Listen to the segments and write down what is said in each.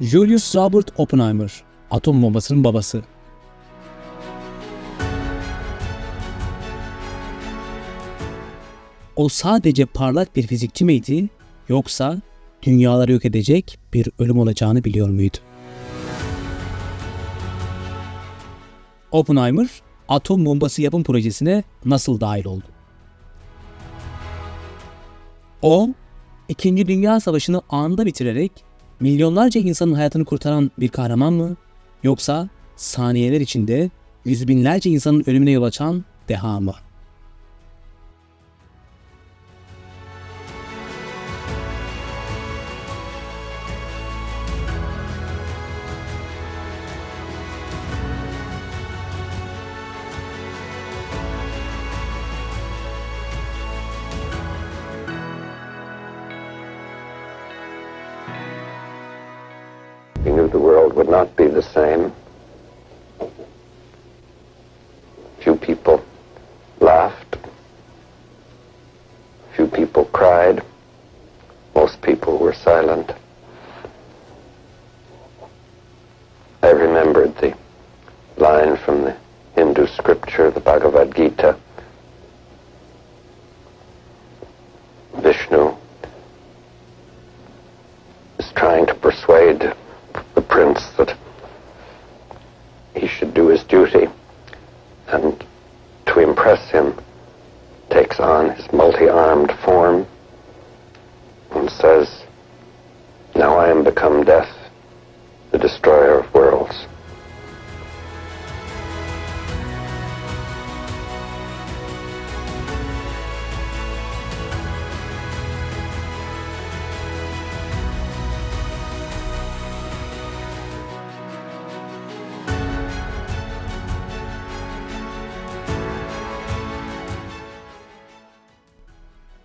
Julius Robert Oppenheimer, atom bombasının babası. O sadece parlak bir fizikçi miydi yoksa dünyaları yok edecek bir ölüm olacağını biliyor muydu? Oppenheimer, atom bombası yapım projesine nasıl dahil oldu? O, İkinci Dünya Savaşı'nı anında bitirerek milyonlarca insanın hayatını kurtaran bir kahraman mı? Yoksa saniyeler içinde yüz binlerce insanın ölümüne yol açan deha mı? World would not be the same. Few people laughed. Few people cried. Most people were silent. I remembered the line from the Hindu scripture, the Bhagavad Gita. Vishnu is trying to persuade prince that he should do his duty and to impress him takes on his multi-armed form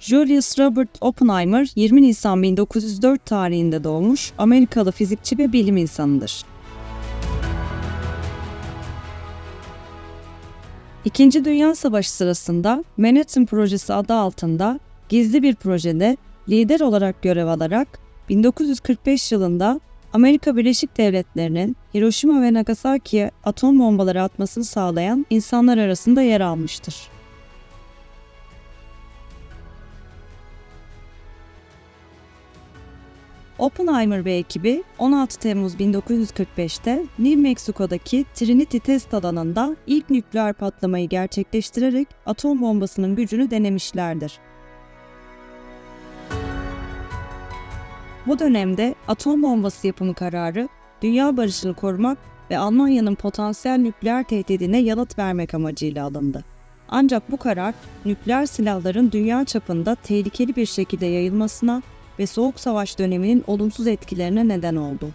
Julius Robert Oppenheimer 20 Nisan 1904 tarihinde doğmuş Amerikalı fizikçi ve bilim insanıdır. İkinci Dünya Savaşı sırasında Manhattan Projesi adı altında gizli bir projede lider olarak görev alarak 1945 yılında Amerika Birleşik Devletleri'nin Hiroşima ve Nagasaki'ye atom bombaları atmasını sağlayan insanlar arasında yer almıştır. Oppenheimer ve ekibi 16 Temmuz 1945'te New Mexico'daki Trinity test alanında ilk nükleer patlamayı gerçekleştirerek atom bombasının gücünü denemişlerdir. Bu dönemde atom bombası yapımı kararı, dünya barışını korumak ve Almanya'nın potansiyel nükleer tehdidine yanıt vermek amacıyla alındı. Ancak bu karar, nükleer silahların dünya çapında tehlikeli bir şekilde yayılmasına ve Soğuk Savaş döneminin olumsuz etkilerine neden oldu.